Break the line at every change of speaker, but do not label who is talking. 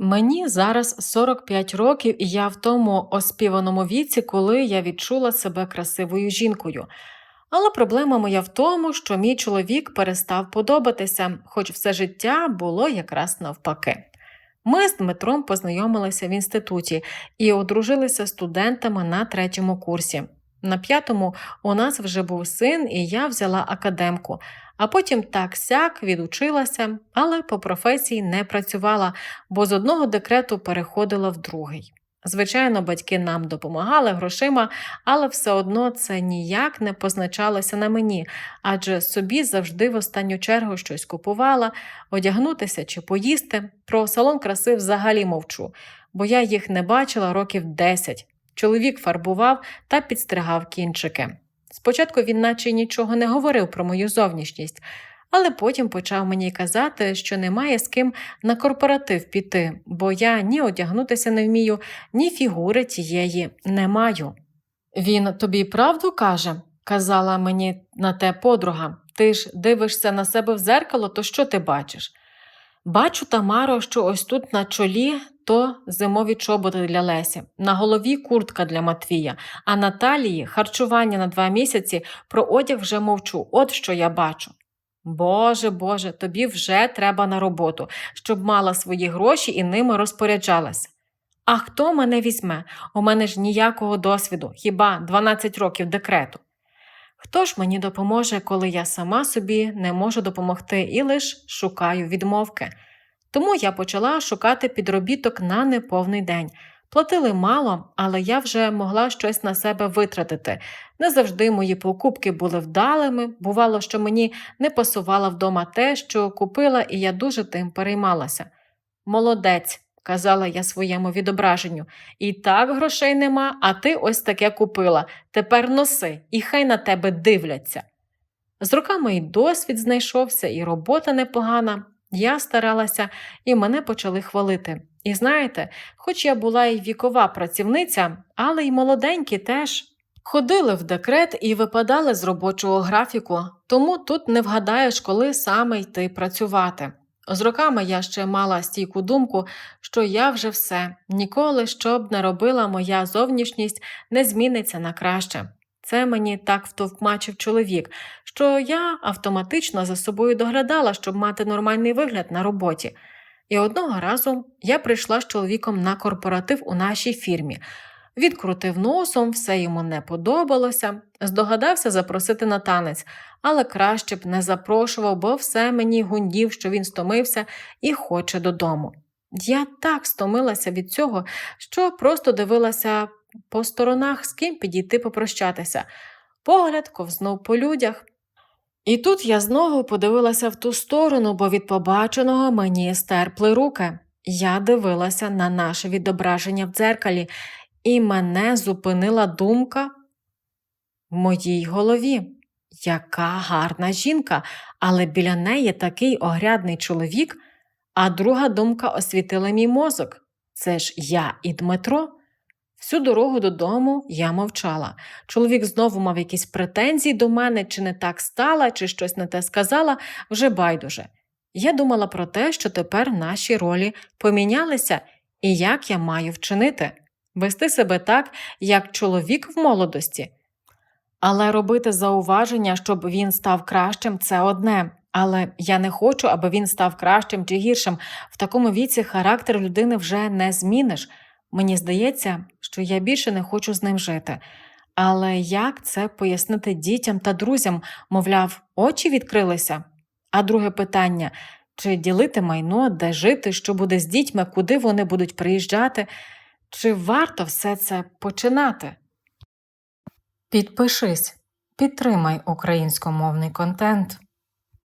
Мені зараз 45 років, і я в тому оспіваному віці, коли я відчула себе красивою жінкою. Але проблема моя в тому, що мій чоловік перестав подобатися, хоч все життя було якраз навпаки. Ми з Дмитром познайомилися в інституті і одружилися студентами на третьому курсі. На п'ятому у нас вже був син, і я взяла академку, а потім так сяк відучилася, але по професії не працювала, бо з одного декрету переходила в другий. Звичайно, батьки нам допомагали грошима, але все одно це ніяк не позначалося на мені, адже собі завжди в останню чергу щось купувала, одягнутися чи поїсти. Про салон краси взагалі мовчу, бо я їх не бачила років 10. Чоловік фарбував та підстригав кінчики. Спочатку він наче нічого не говорив про мою зовнішність, але потім почав мені казати, що немає з ким на корпоратив піти, бо я ні одягнутися не вмію, ні фігури тієї не маю. Він тобі правду каже, казала мені на те подруга. Ти ж дивишся на себе в зеркало, то що ти бачиш? Бачу, Тамаро, що ось тут на чолі то зимові чоботи для Лесі, на голові куртка для Матвія, а на талії харчування на два місяці про одяг вже мовчу. От що я бачу. Боже, Боже, тобі вже треба на роботу, щоб мала свої гроші і ними розпоряджалася. А хто мене візьме? У мене ж ніякого досвіду, хіба 12 років декрету. Хто ж мені допоможе, коли я сама собі не можу допомогти і лиш шукаю відмовки? Тому я почала шукати підробіток на неповний день. Платили мало, але я вже могла щось на себе витратити. Не завжди мої покупки були вдалими. Бувало, що мені не пасувало вдома те, що купила, і я дуже тим переймалася. Молодець, казала я своєму відображенню, і так грошей нема, а ти ось таке купила. Тепер носи, і хай на тебе дивляться. З роками і досвід знайшовся, і робота непогана. Я старалася, і мене почали хвалити. І знаєте, хоч я була і вікова працівниця, але й молоденькі теж. Ходили в декрет і випадали з робочого графіку, тому тут не вгадаєш, коли саме йти працювати. З роками я ще мала стійку думку, що я вже все, ніколи що б не робила моя зовнішність не зміниться на краще. Це мені так втовкмачив чоловік, що я автоматично за собою доглядала, щоб мати нормальний вигляд на роботі. І одного разу я прийшла з чоловіком на корпоратив у нашій фірмі. Він крутив носом, все йому не подобалося, здогадався запросити на танець, але краще б не запрошував, бо все мені гундів, що він стомився і хоче додому. Я так стомилася від цього, що просто дивилася по сторонах, з ким підійти попрощатися. Погляд ковзнув по людях. І тут я знову подивилася в ту сторону, бо від побаченого мені стерпли руки. Я дивилася на наше відображення в дзеркалі, і мене зупинила думка в моїй голові. Яка гарна жінка, але біля неї такий огрядний чоловік, а друга думка освітила мій мозок. Це ж я і Дмитро. Всю дорогу додому я мовчала. Чоловік знову мав якісь претензії до мене, чи не так стала, чи щось не те сказала, вже байдуже. Я думала про те, що тепер наші ролі помінялися, і як я маю вчинити вести себе так, як чоловік в молодості. Але робити зауваження, щоб він став кращим, це одне. Але я не хочу, аби він став кращим чи гіршим. В такому віці характер людини вже не зміниш. Мені здається, що я більше не хочу з ним жити. Але як це пояснити дітям та друзям, мовляв, очі відкрилися? А друге питання чи ділити майно, де жити, що буде з дітьми, куди вони будуть приїжджати? Чи варто все це починати? Підпишись, підтримай українськомовний контент.